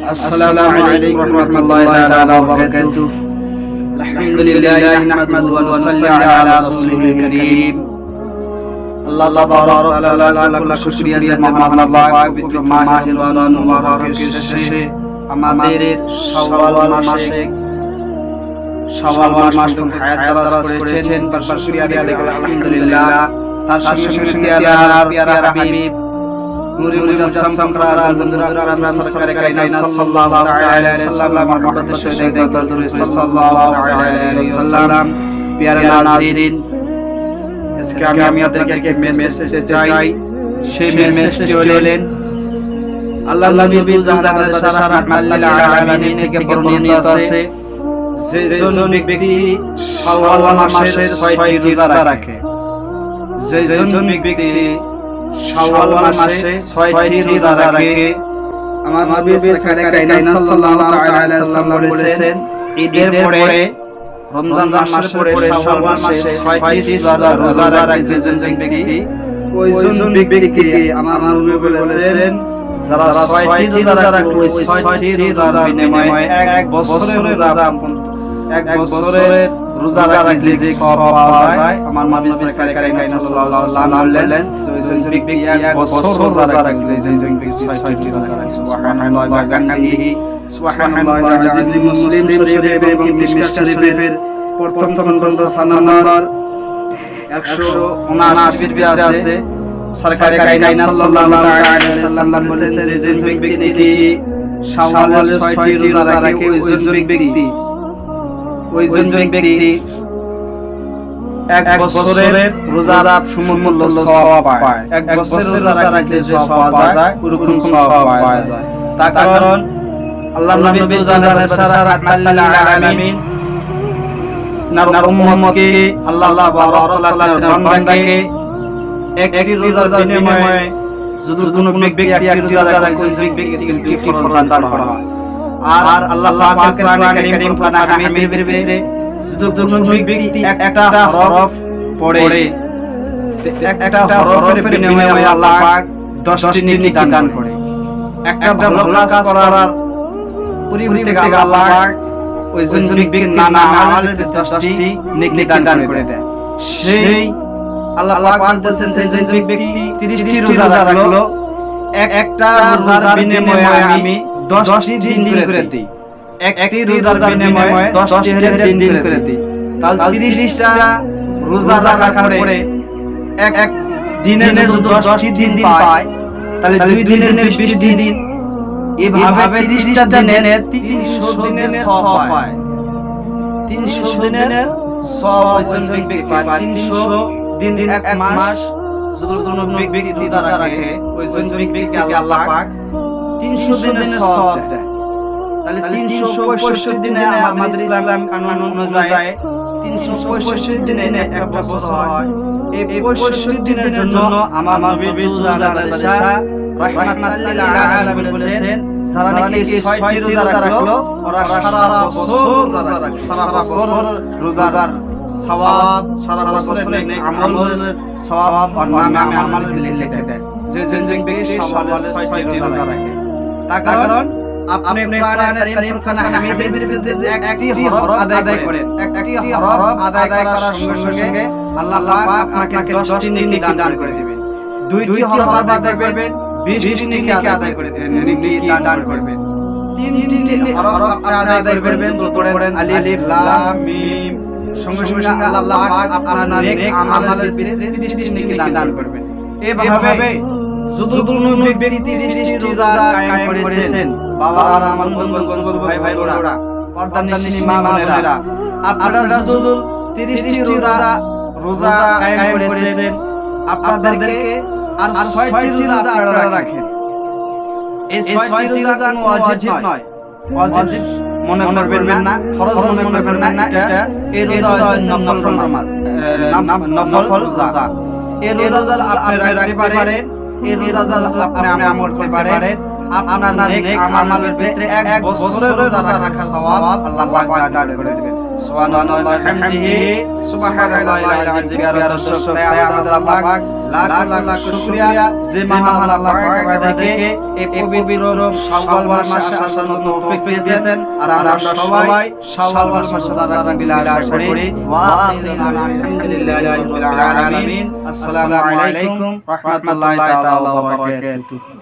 السلام عليكم ورحمة الله تعالى وبركاته الحمد لله نحمده ونصلي على رسوله الكريم আল্লাহ তাবারক ওয়া তাআলা লাখ শুকরিয়া যে মহান আল্লাহ পবিত্র মাহে রমজান মুবারকের শেষে আমাদের শাওয়াল মাসে শাওয়াল মাস তুমি হায়াত দারাজ করেছেন তার শুকরিয়া আদায় করি আলহামদুলিল্লাহ তার সঙ্গে সঙ্গে আল্লাহর পিয়ারা হাবিব নূরে মুজাসসাম ফকরার আযম আকরাম সরকার কায়নাত সাল্লাল্লাহু আলাইহি ওয়াসাল্লাম মুহাম্মদ শহীদ দরদুর সাল্লাল্লাহু আলাইহি ওয়াসাল্লাম। পিয়ারা নাযিরিন আজকে আমি আপনাদেরকে মেসেজ দিতে চাই। সেই মেসেজটি হলেন আল্লাহ নবী জাহানের সারা রাহমাতুল আলামিন থেকে বর্ণিত আছে যে জন ব্যক্তি শাওয়াল মাসের 6টি রোজা রাখে যে জন ব্যক্তি শাওয়াল মাসে 6টি রোজা রাখে। আমার নবী কায়নাত সাল্লাল্লাহু আলাইহি ওয়াসাল্লাম বলেছেন ঈদের পরে রমজান মাসের পরে শাওয়াল মাসে 6টি রোজা রোজা রাখে। যে ব্যক্তি ওই জন ব্যক্তিকে আমার নবী বলেছেন যারা 6টি রোজা রাখে ওই 6টি রোজার বিনিময়ে এক বছরের রোজা এক বছরের রোজা রাখলে যে সওয়াব পাওয়া যায় আমার নবী সাল্লাল্লাহু আলাইহি বললেন যে ব্যক্তি এক বছর রোজা রাখলে যে ব্যক্তি 6টি রোজা রাখে সুবহানাল্লাহ ওয়া বিহামদিহি সুবহানাল্লাহ আজিম মুসলিম শরীফ এবং মিশকাত শরীফের প্রথম খণ্ড সানানার 179 পেজে আছে। সরকারি কায়নাত সাল্লাল্লাহু আলাইহি ওয়াসাল্লাম বলেছেন যে যে ব্যক্তি শাওয়ালের 6টি রোজা রাখে ওই ব্যক্তি ওই জন ব্যক্তি এক বছরের রোজার সমমূল্য সওয়াব পায়। এক বছরের রোজা রাখলে যে সওয়াব পাওয়া যায় ওরকম সওয়াব পাওয়া যায়। তার কারণ আল্লাহ নবী জানার সারা রাহমাতুল আলামিন নার উম্মতকে আল্লাহ আল্লাহ বারাকাতুল্লাহ বান্দাকে একটি রোজার বিনিময়ে যদি কোনো ব্যক্তি একটি রোজা রাখে ওই ব্যক্তিকে ফরমান দান করা হয়। আর আল্লাহ পাক কোরআনে কারীম কোরআন হামিদের ভিতরে যদি কোনো ব্যক্তি একটা হরফ পড়ে। একটা হরফের বিনিময়ে আল্লাহ পাক 10টি নেকি দান করে। একটা ভালো কাজ করার পরিবর্তে আল্লাহ পাক ওই জন ব্যক্তির নানা আমলের 10টি নেকি দান করে দেয়। সেই আল্লাহ পাক বলতেছেন সেই যে ব্যক্তি 30টি রোজা রাখল। একটা রোজার বিনিময়ে আমি দশটি দিন দিন করে দিই। একটি রোজার বিনিময়ে দশটি হলে দিন দিন করে দিই। তাহলে তিরিশটা রোজা রাখার পরে এক এক দিনের যদি দশটি দিন পায় তাহলে দুই দিনের বিশটি দিন এভাবে তিরিশটা দিনের তিনশো দিনের সব পায়। তিনশো দিনের তিনশো দিন দিন এক মাস যদি কোনো ব্যক্তি রোজা রাখে ওই ব্যক্তিকে আল্লাহ পাক তিনশো দেয়। তাহলে তিনশো পঁয়ষট্টি দিনে আমাদের ইসলাম কানুন অনুযায়ী তিনশো পঁয়ষট্টি দিনে একটা বছর হয়। এই পঁয়ষট্টি দিনের জন্য আমার নবী বলেছেন যারা নাকি ছয়টি রোজা রাখল? ওরা সারা বছর রোজা রাখে সারা বছর রোজাদার সওয়াব সারা বছরের আমলের সওয়াব আর নামে আমল লিখে দেয়। যে যে ব্যক্তি শাওয়ালের ছয়টি রোজা রাখে তার কারণ আপনি কোরআনের কারীম ফুরকান হামিদের বিরুদ্ধে একটি হরফ আদায় করেন। একটি হরফ আদায় করার সঙ্গে সঙ্গে আল্লাহ পাক আপনাকে 10টি নেকি দান করে দিবেন। দুইটি হরফ আদায় করবেন 20টি নেকি আদায় করে দিবেন নেকি দান করবেন। তিনটি হরফ আপনি আদায় করবেন তো পড়েন আলিফ লাম মিম। সঙ্গে সঙ্গে আল্লাহ পাক আপনার নেক আমলের ভিতরে 30টি নেকি দান করবেন। এভাবে যদি কোনো ব্যক্তি 30টি রোজা কায়েম করেছেন, বাবা আর আমার বন্ধু ভাই ভাই বোনেরা, পর্দার মা বোনেরা, আপনারা যদি 30টি রোজা রোজা কায়েম করেছেন, আপনাদেরকে আর 6টি রোজা আপনারা রাখেন। এই 6টি রোজা কোনো ওয়াজিব নয়। ওয়াজিব মনে করবেন না, ফরজ মনে করবেন না, এটা এই রোজা হচ্ছে নফল নামাজ নফল রোজা। এই রোজা আপনি রাখতে পারেন এই রোজা আপনি আমল করতে পারেন। আপনার নেক আমলের ভিতরে এক বছরের রোজা রাখার সওয়াব আল্লাহ পাক দান করে দিবেন সুবহানাল্লাহি ওয়া বিহামদিহি সুবহানাল্লাহিল আযীম ইয়া দর্শক আমাদের আল্লাহ পাক লাখ লাখ শুকরিয়া। যে মহান আল্লাহ পাক আমাদেরকে এই পবিত্র শাওয়াল মাসে আসার তৌফিক দিয়েছেন। আর আমরা সবাই শাওয়াল মাসে যারা বিলাস করি। ওয়া আলহামদুলিল্লাহি রাব্বিল আলামিন। আসসালামু আলাইকুম রাহমাতুল্লাহি তাআলা ওয়া বারাকাতুহু।